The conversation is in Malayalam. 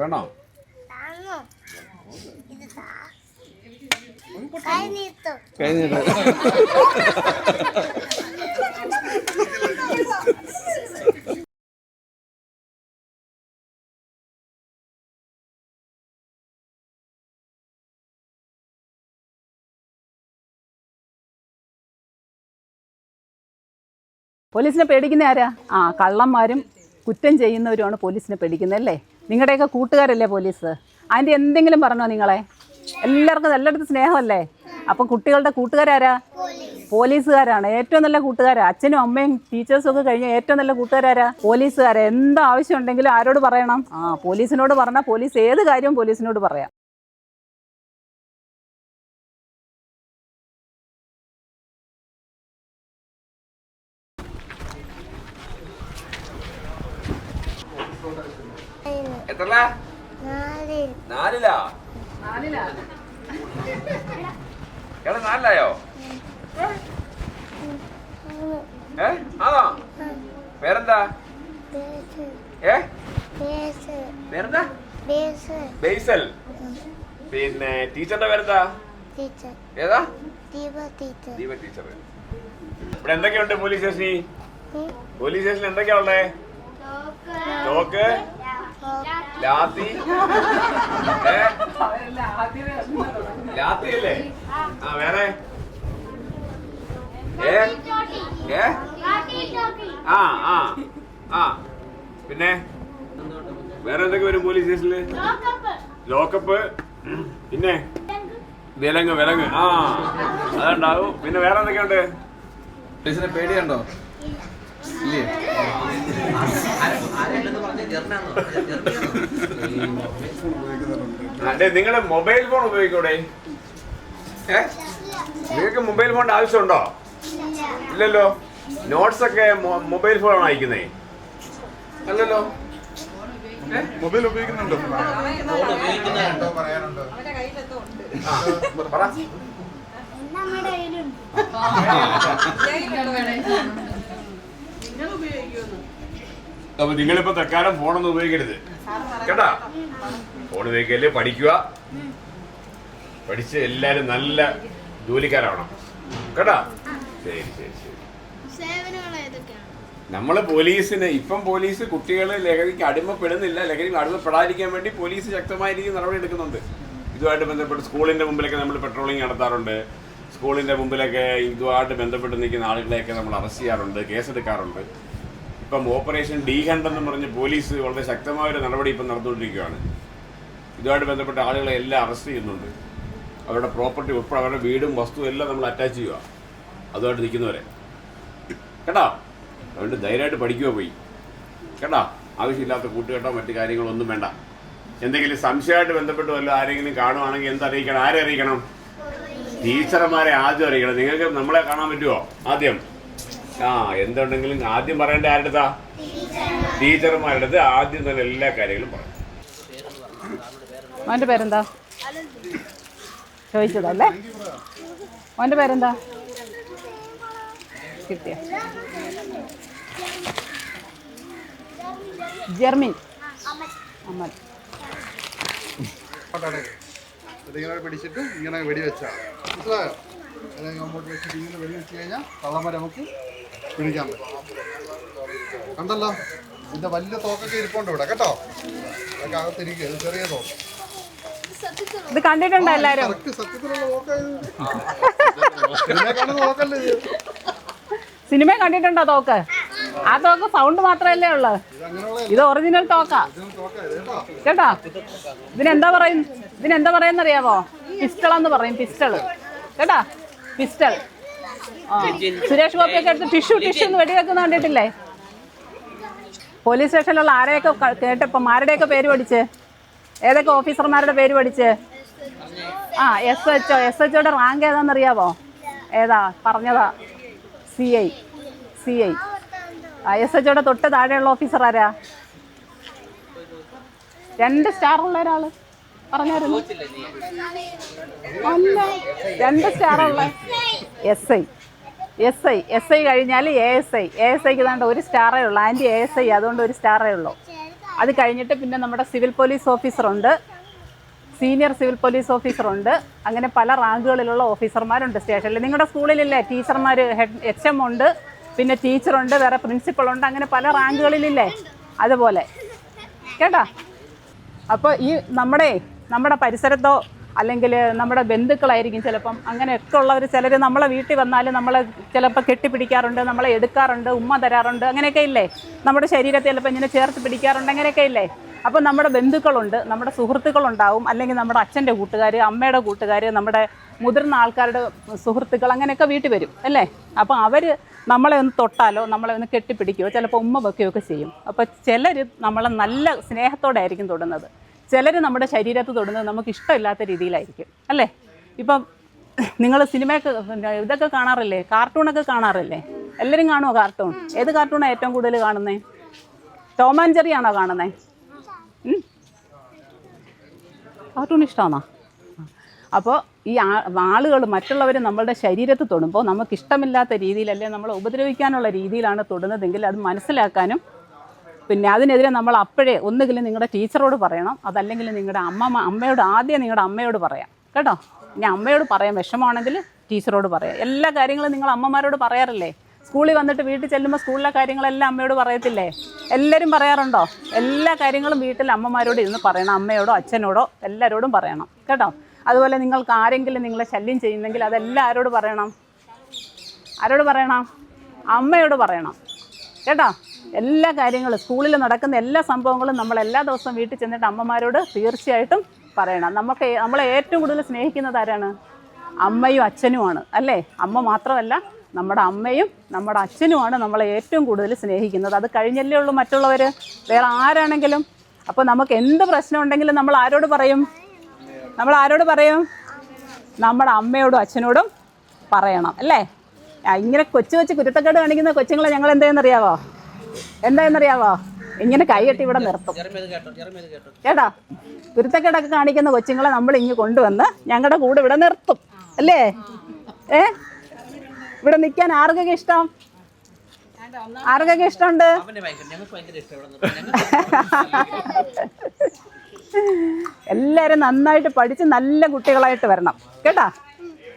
വേണോ? കഴിഞ്ഞിട്ട് പോലീസിനെ പേടിക്കുന്ന ആരാ? ആ കള്ളന്മാരും കുറ്റം ചെയ്യുന്നവരുമാണ് പോലീസിനെ പേടിക്കുന്നത് അല്ലേ? നിങ്ങളുടെയൊക്കെ കൂട്ടുകാരല്ലേ പോലീസ്? അതിന്റെ എന്തെങ്കിലും പറഞ്ഞോ നിങ്ങളെ? എല്ലാവർക്കും എല്ലായിടത്തും സ്നേഹമല്ലേ? അപ്പം കുട്ടികളുടെ കൂട്ടുകാരാരാ? പോലീസുകാരാണ്. ഏറ്റവും നല്ല കൂട്ടുകാരാ. അച്ഛനും അമ്മയും ടീച്ചേഴ്സും ഒക്കെ കഴിഞ്ഞ ഏറ്റവും നല്ല കൂട്ടുകാരാരാ? പോലീസുകാരാ. എന്ത് ആവശ്യം ഉണ്ടെങ്കിലും ആരോട് പറയണം? ആ പോലീസിനോട് പറഞ്ഞാൽ പോലീസ് ഏത് കാര്യവും പോലീസിനോട് പറയാം. നാലിലാ. എടാ നാലിലായോ? ഏ? ആണോ? വേറെന്താ ഏ? ബേസൽ. പിന്നെ ടീച്ചറിന്റെ പേരെന്താ? ടീച്ചർ. ഏതാ? ദീപ ടീച്ചർ. ദീപ ടീച്ചർ. ഇവിടെ എന്തൊക്കെയുണ്ട് പോലീസ് സ്റ്റേഷനിൽ. പോലീസ് സ്റ്റേഷനിൽ എന്തൊക്കെയാ ഉള്ളേ? ചോക്ക് ലാത്തി. ലാത്തി അല്ലേ ആ വേറെ. ആ ആ ആ. പിന്നെ വേറെ എന്തൊക്കെ വരും പോലീസ് സ്റ്റേഷനിൽ? ലോക്കപ്പ്. പിന്നെ വിലങ്ങ് വിലങ്ങ്. ആ അതുണ്ടാവും. പിന്നെ വേറെ എന്തൊക്കെയുണ്ട്? പോലീസിനെ പേടിയുണ്ടോ? ഇല്ലേ? അതെ മൊബൈൽ ഫോൺ ഉപയോഗിക്കൂടെ? ഏ? നിങ്ങൾക്ക് മൊബൈൽ ഫോണിന്റെ ആവശ്യമുണ്ടോ? ഇല്ലല്ലോ. നോട്ട്സ് ഒക്കെ മൊബൈൽ ഫോണാണ് അയക്കുന്നേ? അല്ലല്ലോ? മൊബൈൽ ഉപയോഗിക്കുന്നുണ്ടോ? പറയാനുണ്ടോ പറ. നമ്മുടെ കയ്യിലുണ്ട്. അപ്പൊ നിങ്ങളിപ്പോ തൽക്കാലം ഫോണൊന്നും ഉപയോഗിക്കരുത്. കേട്ടാ? ഫോൺ ഉപയോഗിക്കല്ലേ? പഠിക്കുക. പഠിച്ച് എല്ലാരും നല്ല ജോലിക്കാരാവണം. കേട്ടാ? ശരി ശരി ശരി. നമ്മൾ നമ്മൾ പോലീസിന് ഇപ്പം പോലീസ് കുട്ടികളെ ലഹരിക്ക് അടിമപ്പെടുന്നില്ല ലഹരിക്ക് അടിമപ്പെടാതിരിക്കാൻ വേണ്ടി പോലീസ് ശക്തമായ രീതിയിൽ നടപടി എടുക്കുന്നുണ്ട്. ഇതുമായിട്ട് ബന്ധപ്പെട്ട് സ്കൂളിന്റെ മുമ്പിലൊക്കെ നമ്മൾ പെട്രോളിംഗ് നടത്താറുണ്ട്. സ്കൂളിന്റെ മുമ്പിലൊക്കെ ഇതുമായിട്ട് ബന്ധപ്പെട്ട് നിൽക്കുന്ന ആളുകളെയൊക്കെ നമ്മൾ അറസ്റ്റ് ചെയ്യാറുണ്ട് കേസെടുക്കാറുണ്ട്. ഇപ്പം ഓപ്പറേഷൻ ഡി ഹണ്ട് എന്ന് പറഞ്ഞ് പോലീസ് വളരെ ശക്തമായ ഒരു നടപടി ഇപ്പം നടന്നുകൊണ്ടിരിക്കുകയാണ്. ഇതുമായിട്ട് ബന്ധപ്പെട്ട ആളുകളെ എല്ലാം അറസ്റ്റ് ചെയ്യുന്നുണ്ട്. അവരുടെ പ്രോപ്പർട്ടി ഉൾപ്പെടെ അവരുടെ വീടും വസ്തു എല്ലാം നമ്മൾ അറ്റാച്ച് ചെയ്യുക അതുമായിട്ട് നിൽക്കുന്നവരെ. കേട്ടോ? അതുകൊണ്ട് ധൈര്യമായിട്ട് പഠിക്കുക പോയി. കേട്ടോ? ആവശ്യമില്ലാത്ത കൂട്ടുകെട്ടോ മറ്റു കാര്യങ്ങളോ ഒന്നും വേണ്ട. എന്തെങ്കിലും സംശയമായിട്ട് ബന്ധപ്പെട്ട് വല്ല ആരെങ്കിലും കാണുവാണെങ്കിൽ എന്തറിയിക്കണം ആരെ അറിയിക്കണം? ടീച്ചർമാരെ ആദ്യം അറിയിക്കണം. നിങ്ങൾക്ക് നമ്മളെ കാണാൻ പറ്റുമോ ആദ്യം. ആ എന്തുണ്ടെങ്കിലും ആദ്യം പറയേണ്ട ആരുടെ അടുത്താ ടീച്ചർമാരുടെ അടുത്ത് ആദ്യം തന്നെ എല്ലാ കാര്യങ്ങളും പറയും അവന്റെ പേരെന്താ? ചോദിച്ചതല്ലേ? അവന്റെ പേരെന്താ? കിട്ടിയ? ജെർമിൻ. അമ്മ ഇങ്ങനെ പിടിച്ചിട്ട് ഇങ്ങനെ വെടിവെച്ചാൽ മനസ്സിലായോ? അല്ലെങ്കിൽ അങ്ങോട്ട് വെച്ചിട്ട് ഇങ്ങനെ വെടിവെച്ച് കഴിഞ്ഞാൽ കള്ളന്മാരെ നമുക്ക് പിടിക്കാൻ പറ്റും. കണ്ടല്ലോ? ഇതിന്റെ വലിയ തോക്കൊക്കെ ഇരിപ്പുണ്ട് ഇവിടെ കേട്ടോ? അതൊക്കെ അകത്തിരിക്കുക ഇത് ചെറിയ തോക്ക്. ഇത് കണ്ടിട്ടുണ്ടോ ഇത് സിനിമ കണ്ടിട്ടുണ്ടോ തോക്ക്? ആ തോക്ക് സൗണ്ട് മാത്രമല്ലേ ഉള്ളു. ഇത് ഒറിജിനൽ തോക്കാ. കേട്ടോ? ഇതിനെന്താ പറയും? ഇതിനെന്താ പറയുന്നറിയാമോ പിസ്റ്റൾ എന്ന് പറയും പിസ്റ്റൾ കേട്ടാ? പിസ്റ്റൾ. സുരേഷ് ഗോപിയൊക്കെ എടുത്ത് ടിഷ്യൂ ടിഷ്യൂ എന്ന് വെടിവെക്കുന്ന കണ്ടിട്ടില്ലേ? പോലീസ് സ്റ്റേഷനിലുള്ള ആരെയൊക്കെ കേട്ടപ്പോൾ കേട്ടപ്പം ആരുടെയൊക്കെ പേര് പഠിച്ച്? ഏതൊക്കെ ഓഫീസർമാരുടെ പേര് പഠിച്ച്? ആ S H O S H ഒയുടെ റാങ്ക് ഏതാണെന്നറിയാവോ? ഏതാ? പറഞ്ഞതാ. സി ഐ സി ഐ ആ എസ് എച്ച് ഒയുടെ തൊട്ട് താഴെയുള്ള ഓഫീസർ ആരാ? രണ്ട് സ്റ്റാർ ഉള്ള ഒരാൾ. പറഞ്ഞായിരുന്നു? അല്ല രണ്ട് സ്റ്റാർ ഉള്ള S I S I S I കഴിഞ്ഞാൽ A S I A S ഐക്ക് ഇതാണ്ട് ഒരു സ്റ്റാറേ ഉള്ളൂ. ആന്റി എ എസ് ഐ അതുകൊണ്ട് ഒരു സ്റ്റാറേ ഉള്ളൂ. അത് കഴിഞ്ഞിട്ട് പിന്നെ നമ്മുടെ സിവിൽ പോലീസ് ഓഫീസറുണ്ട്. സീനിയർ സിവിൽ പോലീസ് ഓഫീസറുണ്ട്. അങ്ങനെ പല റാങ്കുകളിലുള്ള ഓഫീസർമാരുണ്ട് സ്റ്റേഷനിൽ. നിങ്ങളുടെ സ്കൂളിലില്ലേ? ടീച്ചർമാർ ഹെഡ് എച്ച് എം ഉണ്ട്. പിന്നെ ടീച്ചറുണ്ട് വേറെ പ്രിൻസിപ്പളുണ്ട്. അങ്ങനെ പല റാങ്കുകളിലില്ലേ? അതുപോലെ. കേട്ടോ? അപ്പോൾ ഈ നമ്മുടെ നമ്മുടെ പരിസരത്തോ അല്ലെങ്കിൽ നമ്മുടെ ബന്ധുക്കളായിരിക്കും ചിലപ്പം. അങ്ങനെയൊക്കെ ഉള്ളവർ ചിലർ നമ്മളെ വീട്ടിൽ വന്നാൽ നമ്മളെ ചിലപ്പോൾ കെട്ടിപ്പിടിക്കാറുണ്ട് നമ്മളെ എടുക്കാറുണ്ട് ഉമ്മ തരാറുണ്ട് അങ്ങനെയൊക്കെ ഇല്ലേ? നമ്മുടെ ശരീരത്തെ ചിലപ്പോൾ ഇങ്ങനെ ചേർത്ത് പിടിക്കാറുണ്ട് അങ്ങനെയൊക്കെ ഇല്ലേ? അപ്പോൾ നമ്മുടെ ബന്ധുക്കളുണ്ട് നമ്മുടെ സുഹൃത്തുക്കളുണ്ടാവും അല്ലെങ്കിൽ നമ്മുടെ അച്ഛന്റെ കൂട്ടുകാർ അമ്മയുടെ കൂട്ടുകാർ നമ്മുടെ മുതിർന്ന ആൾക്കാരുടെ സുഹൃത്തുക്കൾ അങ്ങനെയൊക്കെ വീട്ടിൽ വരും അല്ലേ? അപ്പോൾ അവർ നമ്മളെ ഒന്ന് തൊട്ടാലോ നമ്മളെ ഒന്ന് കെട്ടിപ്പിടിക്കുകയോ ചിലപ്പോൾ ഉമ്മ വെക്കുകയോ ഒക്കെ ചെയ്യും. അപ്പോൾ ചിലർ നമ്മളെ നല്ല സ്നേഹത്തോടെ ആയിരിക്കും തൊടുന്നത്. ചിലർ നമ്മുടെ ശരീരത്ത് തൊടുന്നത് നമുക്ക് ഇഷ്ടമില്ലാത്ത രീതിയിലായിരിക്കും അല്ലേ? ഇപ്പം നിങ്ങൾ സിനിമയൊക്കെ ഇതൊക്കെ കാണാറില്ലേ? കാർട്ടൂണൊക്കെ കാണാറില്ലേ? എല്ലാവരും കാണുമോ കാർട്ടൂൺ? ഏത് കാർട്ടൂണാണ് ഏറ്റവും കൂടുതൽ കാണുന്നത് ടോം ആൻഡ് ജെറി ആണോ കാണുന്നത് കാർട്ടൂൺ ഇഷ്ടമാണോ? അപ്പോൾ ഈ ആളുകൾ മറ്റുള്ളവർ നമ്മളുടെ ശരീരത്ത് തൊടുമ്പോൾ നമുക്ക് ഇഷ്ടമില്ലാത്ത രീതിയിലല്ലേ നമ്മളെ ഉപദ്രവിക്കാനുള്ള രീതിയിലാണ് തൊടുന്നതെങ്കിൽ അത് മനസ്സിലാക്കാനും പിന്നെ അതിനെതിരെ നമ്മൾ അപ്പോഴേ ഒന്നുകിൽ നിങ്ങളുടെ ടീച്ചറോട് പറയണം അതല്ലെങ്കിൽ നിങ്ങളുടെ അമ്മ അമ്മയോട് ആദ്യം നിങ്ങളുടെ അമ്മയോട് പറയാം. കേട്ടോ? ഇനി അമ്മയോട് പറയാം വിഷമമാണെങ്കിൽ ടീച്ചറോട് പറയാം. എല്ലാ കാര്യങ്ങളും നിങ്ങൾ അമ്മമാരോട് പറയാറില്ലേ? സ്കൂളിൽ വന്നിട്ട് വീട്ടിൽ ചെല്ലുമ്പോൾ സ്കൂളിലെ കാര്യങ്ങളെല്ലാം അമ്മയോട് പറയത്തില്ലേ? എല്ലാവരും പറയാറുണ്ടോ? എല്ലാ കാര്യങ്ങളും വീട്ടിൽ അമ്മമാരോട് ഇരുന്ന് പറയണം അമ്മയോടോ അച്ഛനോടോ എല്ലാവരോടും പറയണം. കേട്ടോ? അതുപോലെ നിങ്ങൾക്ക് ആരെങ്കിലും നിങ്ങളെ ശല്യം ചെയ്യുന്നെങ്കിൽ അതെല്ലാം ആരോട് പറയണം. ആരോട് പറയണം? അമ്മയോട് പറയണം. കേട്ടോ? എല്ലാ കാര്യങ്ങളും സ്കൂളിൽ നടക്കുന്ന എല്ലാ സംഭവങ്ങളും നമ്മൾ എല്ലാ ദിവസവും വീട്ടിൽ ചെന്നിട്ട് അമ്മമാരോട് തീർച്ചയായിട്ടും പറയണം. നമുക്ക് നമ്മളെ ഏറ്റവും കൂടുതൽ സ്നേഹിക്കുന്നത് ആരാണ്? അമ്മയും അച്ഛനുമാണ് അല്ലേ? അമ്മ മാത്രമല്ല നമ്മുടെ അമ്മയും നമ്മുടെ അച്ഛനുമാണ് നമ്മളെ ഏറ്റവും കൂടുതൽ സ്നേഹിക്കുന്നത്. അത് കഴിഞ്ഞല്ലേ ഉള്ളൂ മറ്റുള്ളവർ വേറെ ആരാണെങ്കിലും. അപ്പോൾ നമുക്ക് എന്ത് പ്രശ്നം ഉണ്ടെങ്കിലും നമ്മൾ ആരോട് പറയും? നമ്മൾ ആരോട് പറയും? നമ്മുടെ അമ്മയോടും അച്ഛനോടും പറയണം അല്ലേ? ഇങ്ങനെ കൊച്ചു കൊച്ചു കുരുത്തക്കേട് കാണിക്കുന്ന കൊച്ചുങ്ങളെ ഞങ്ങൾ എന്തായെന്നറിയാവോ എന്തായെന്നറിയാവോ ഇങ്ങനെ കൈകെട്ടി ഇവിടെ നിർത്തും. കേട്ടോ കുരുത്തക്കേടൊക്കെ കാണിക്കുന്ന കൊച്ചുങ്ങളെ നമ്മൾ ഇങ്ങ് കൊണ്ടുവന്ന് ഞങ്ങളുടെ കൂടെ ഇവിടെ നിർത്തും. അല്ലേ? ഏ? ഇവിടെ നിൽക്കാൻ ആർക്കൊക്കെ ഇഷ്ടം? ആർക്കൊക്കെ ഇഷ്ടമുണ്ട്? എല്ലാവരും നന്നായിട്ട് പഠിച്ച് നല്ല കുട്ടികളായിട്ട് വരണം. കേട്ടാ?